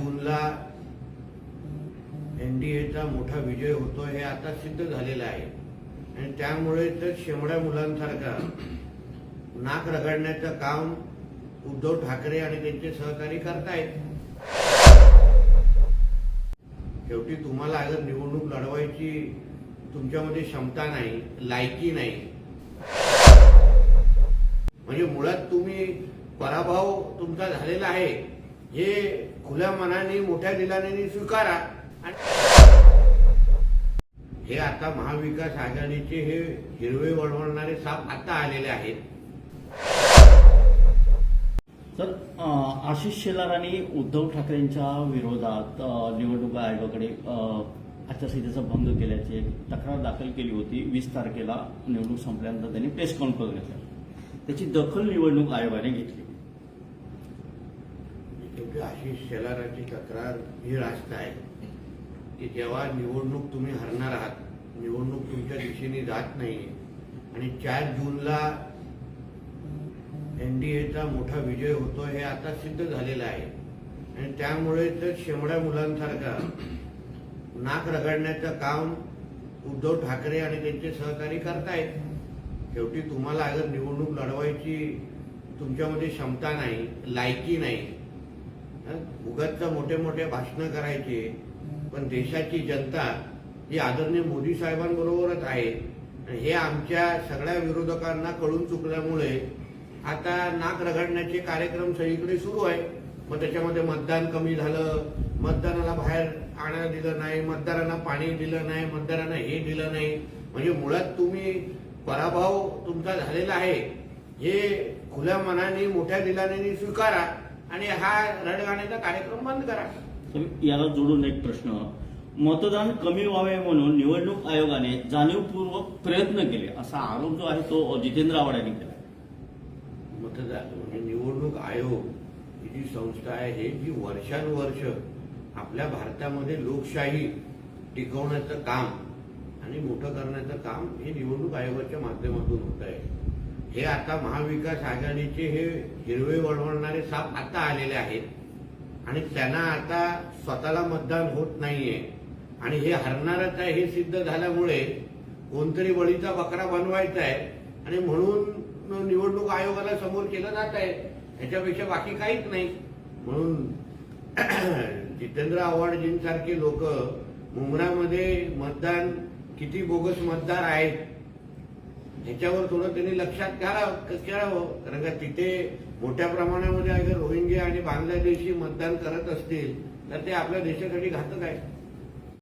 जूनला एनडीएचा मोठा विजय होतो हे आता सिद्ध झालेलं आहे. आणि त्यामुळे तर शेमड्या मुलांसारखा नाक रगडण्याचं काम उद्धव ठाकरे आणि त्यांचे सहकारी करतायत. शेवटी तुम्हाला अगर निवडणूक लढवायची तुमच्यामध्ये क्षमता नाही लायकी नाही. म्हणजे मुळात तुम्ही पराभव तुमचा झालेला आहे. हे खुल्या मनाने मोठ्या दिलाने स्वीकारा. हे आता महाविकास आघाडीचे हे हिरवे वळवणारे साप आता आलेले आहेत. तर आशिष शेलार आणि उद्धव ठाकरेंच्या विरोधात निवडणूक आयोगाकडे आचारसंहितेचा भंग केल्याची तक्रार दाखल केली होती. वीस तारखेला निवडणूक संपल्यानंतर त्यांनी प्रेस कॉन्फरन्स घेतला. त्याची दखल निवडणूक आयोगाने घेतली. आशिष शेलाराची तक्रार ही रास्त आहे. की जेव्हा निवडणूक तुम्ही हरणार आहात निवडणूक तुमच्या दिशेने जात नाही आणि चार जूनला एनडीएचा मोठा विजय होतो हे आता सिद्ध झालेलं आहे. आणि त्यामुळे तर शेमड्या मुलांसारखा नाक रगडण्याचं काम उद्धव ठाकरे आणि त्यांचे सहकारी करतायत. शेवटी तुम्हाला अगर निवडणूक लढवायची तुमच्यामध्ये क्षमता नाही लायकी नाही उगाच मोठे मोठे भाषणं करायचे पण देशाची जनता ही आदरणीय मोदी साहेबांबरोबरच आहे. हे आमच्या सगळ्या विरोधकांना कळून चुकल्यामुळे आता नाक रगडण्याचे कार्यक्रम सगळीकडे सुरू आहे. मग त्याच्यामध्ये मतदान कमी झालं मतदानाला बाहेर आणायला दिलं नाही मतदारांना पाणी दिलं नाही मतदारांना हे दिलं नाही. म्हणजे मुळात तुम्ही पराभव तुमचा झालेला आहे. हे खुल्या मनाने मोठ्या दिलाने स्वीकारा. आणि हा रडगाण्याचा कार्यक्रम बंद करा. याला जोडून एक प्रश्न. मतदान कमी व्हावे म्हणून निवडणूक आयोगाने जाणीवपूर्वक प्रयत्न केले असा आरोप जो आहे तो जितेंद्र आव्हाड यांनी केला मतदार म्हणजे निवडणूक आयोग ही जी संस्था आहे हे जी वर्षानुवर्ष आपल्या भारतामध्ये लोकशाही टिकवण्याचं काम आणि मोठं करण्याचं काम हे निवडणूक आयोगाच्या माध्यमातून होत आहे. हे आता महाविकास आघाडीचे हे हिरवे वळवणारे साप आता आलेले आहेत. आणि त्यांना आता स्वतःला मतदान होत नाहीये. आणि हे हरणारच आहे हे सिद्ध झाल्यामुळे कोणतरी बळीचा बकरा बनवायचा आहे. आणि म्हणून निवडणूक आयोगाला समोर केलं जात आहे. याच्यापेक्षा बाकी काहीच नाही. म्हणून जितेंद्र आव्हाडजींसारखे लोक मुंबरामध्ये मतदान किती बोगस मतदार आहेत ह्याच्यावर थोडं त्यांनी लक्षात घ्यावं. खेळावं कारण का तिथे मोठ्या प्रमाणामध्ये अगर रोहिंग्या आणि बांगलादेशी मतदान करत असतील तर ते आपल्या देशासाठी घातक आहे.